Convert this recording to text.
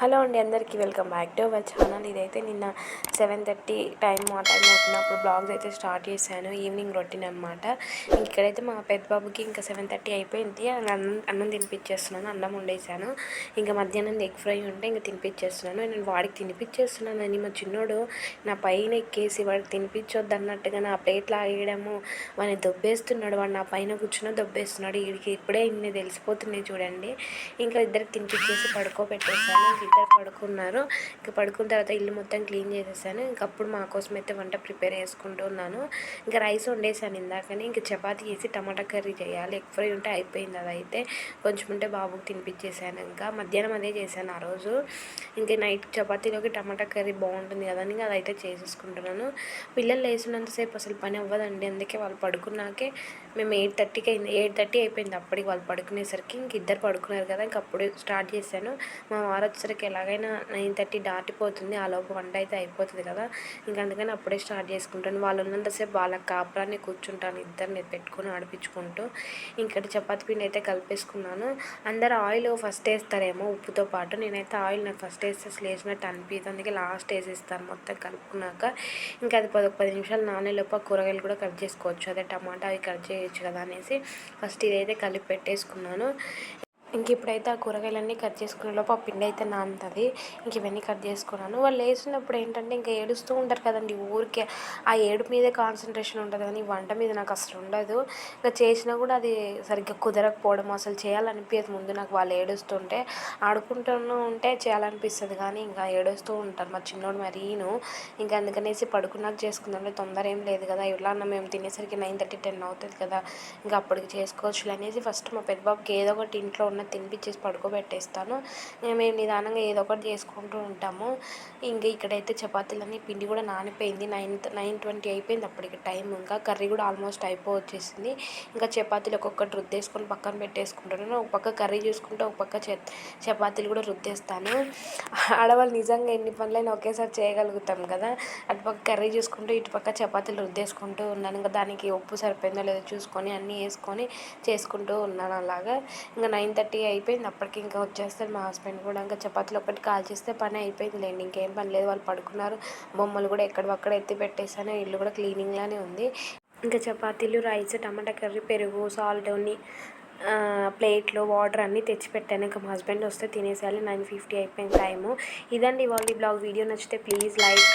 Hello అండి అందరికీ welcome back to our channel. ఇదైతే నిన్న సెవెన్ థర్టీ టైం ఆ టైం అవుతున్నప్పుడు బ్లాగ్స్ అయితే స్టార్ట్ చేశాను. ఈవినింగ్ రొటీన్ అనమాట ఇక్కడైతే మా పెద్ద బాబుకి ఇంకా సెవెన్ థర్టీ అయిపోయింది. అన్నం అన్నం తినిపించేస్తున్నాను అన్నం వండేసాను ఇంకా మధ్యాహ్నం ఎగ్ ఫ్రై ఉంటే ఇంకా తినిపించేస్తున్నాను నేను వాడికి తినిపించేస్తున్నాను అని మా చిన్నోడు నా పైన ఎక్కేసి వాడికి తినిపించొద్దు అన్నట్టుగా నా ప్లేట్ లాగేయడము వాడిని దొబ్బేస్తున్నాడు. వాడు నా పైన కూర్చున్న దొబ్బేస్తున్నాడు. వీడికి ఇప్పుడే ఇన్ని తెలిసిపోతున్నాయి చూడండి. ఇంకా ఇద్దరికి తినిపించేసి పడుకోబెట్టేసాను ఇద్దరు పడుకున్నారు. ఇంకా పడుకున్న తర్వాత ఇల్లు మొత్తం క్లీన్ చేసేసాను. ఇంక అప్పుడు మా కోసం అయితే వంట ప్రిపేర్ చేసుకుంటూ ఉన్నాను. ఇంకా రైస్ వండేసాను ఇందాకని. ఇంకా చపాతీ చేసి టమాటా కర్రీ చేయాలి. ఎగ్ ఫ్రై ఉంటే అయిపోయింది అదైతే. కొంచెం ఉంటే బాబుకి తినిపించేసాను ఇంకా. మధ్యాహ్నం అదే చేశాను ఆ రోజు. ఇంకా నైట్ చపాతీలోకి టమాటా కర్రీ బాగుంటుంది కదా అని అదైతే చేసేసుకుంటున్నాను. పిల్లలు లేచినంతసేపు అసలు పని అవ్వదండి. అందుకే వాళ్ళు పడుకున్నాకే మేము ఎయిట్ థర్టీకి అయింది. ఎయిట్ థర్టీ అయిపోయింది అప్పటికి వాళ్ళు పడుకునేసరికి. ఇంక ఇద్దరు పడుకున్నారు కదా. ఇంక అప్పుడు స్టార్ట్ చేశాను. మా వారు వచ్చేసరికి ఎలాగైనా నైన్ థర్టీ దాటిపోతుంది ఆ లోపు వంట అయితే అయిపోతుంది కదా. ఇంకా అందుకని అప్పుడే స్టార్ట్ చేసుకుంటాను. వాళ్ళు ఉన్నంతసేపు వాళ్ళ కాపురాన్ని కూర్చుంటాను ఇద్దరిని పెట్టుకొని ఆడిపించుకుంటూ. ఇంకటి చపాతి పిండి అయితే కలిపేసుకున్నాను. అందరు ఆయిల్ ఫస్ట్ వేస్తారేమో ఉప్పుతో పాటు. నేనైతే ఆయిల్ నాకు ఫస్ట్ వేస్తే అసలు వేసినట్టు అందుకే లాస్ట్ వేసేస్తాను మొత్తం కలుపుకున్నాక. ఇంకా అది పది పది నిమిషాలు నానేలోపు కూరగాయలు కూడా కట్ చేసుకోవచ్చు. అదే టమాటా అవి కట్ చేయొచ్చు కదా అనేసి ఫస్ట్ ఇదైతే కలిపి పెట్టేసుకున్నాను. ఇంక ఇప్పుడైతే ఆ కూరగాయలన్నీ కట్ చేసుకునే లోపు ఆ పిండి అయితే నానుతుంది. ఇంక ఇవన్నీ కట్ చేసుకున్నాను. వాళ్ళు వేసినప్పుడు ఏంటంటే ఇంకా ఏడుస్తూ ఉంటారు కదండి ఊరికే. ఆ ఏడు మీదే కాన్సన్ట్రేషన్ ఉంటుంది కానీ వంట మీద నాకు అసలు ఉండదు. ఇంకా చేసినా కూడా అది సరిగ్గా కుదరకపోవడం అసలు చేయాలనిపించదు ముందు నాకు వాళ్ళు ఏడుస్తుంటే ఆడుకుంటూనే ఉంటే చేయాలనిపిస్తుంది కానీ ఇంకా ఏడుస్తూ ఉంటారు. మా చిన్నోడు మరీను. ఇంకా అందుకనేసి పడుకున్నాక చేసుకుందాంలే తొందర ఏం లేదు కదా. ఇలా అన్న మేము తినేసరికి నైన్ థర్టీ టెన్ అవుతుంది కదా. ఇంకా అప్పటికి చేసుకోవచ్చు అనేసి ఫస్ట్ మా పెద్ద బాబుకి ఏదో ఒకటి ఇంట్లో ఉన్న ఏమన్నా తినిపించేసి పడుకోబెట్టేస్తాను. మేము నిదానంగా ఏదో ఒకటి చేసుకుంటూ ఉంటాము. ఇంకా ఇక్కడైతే చపాతీలన్నీ పిండి కూడా నానిపోయింది. నైన్ నైన్ ట్వంటీ అయిపోయింది అప్పటికి టైం ఇంకా కర్రీ కూడా ఆల్మోస్ట్ అయిపో వచ్చేసింది ఇంకా చపాతీలు ఒక్కొక్కటి రుద్దేసుకొని పక్కన పెట్టేసుకుంటాను ఒక పక్క కర్రీ చూసుకుంటే ఒక పక్క చపాతీలు కూడా రుద్దేస్తాను. ఆడవాళ్ళు నిజంగా ఎన్ని పనులైనా ఒకేసారి చేయగలుగుతాం కదా. అటుపక్క కర్రీ చూసుకుంటూ ఇటుపక్క చపాతీలు రుద్దేసుకుంటూ ఉన్నాను. ఇంకా దానికి ఉప్పు సరిపోయిందో లేదో చూసుకొని అన్నీ వేసుకొని చేసుకుంటూ ఉన్నాను అలాగా. ఇంకా నైన్ థర్టీ థర్టీ అయిపోయింది. అప్పటికి ఇంకా వచ్చేస్తారు మా హస్బెండ్ కూడా. ఇంకా చపాతీలు ఒకటి కాల్ చేస్తే పని అయిపోయింది లేండి ఇంకేం పని లేదు. వాళ్ళు పడుకున్నారు. బొమ్మలు కూడా ఎక్కడక్కడ ఎత్తి పెట్టేసాను ఇల్లు కూడా క్లీనింగ్లానే ఉంది. ఇంకా చపాతీలు రైస్ టమాటా కర్రీ పెరుగు సాల్ట్ అన్ని ప్లేట్లు వాటర్ అన్నీ తెచ్చిపెట్టాను. ఇంకా మా హస్బెండ్ వస్తే తినేసేయాలి. నైన్ ఫిఫ్టీ అయిపోయింది టైము. ఇదండి ఇవాళ బ్లాగ్. వీడియో నచ్చితే ప్లీజ్ లైక్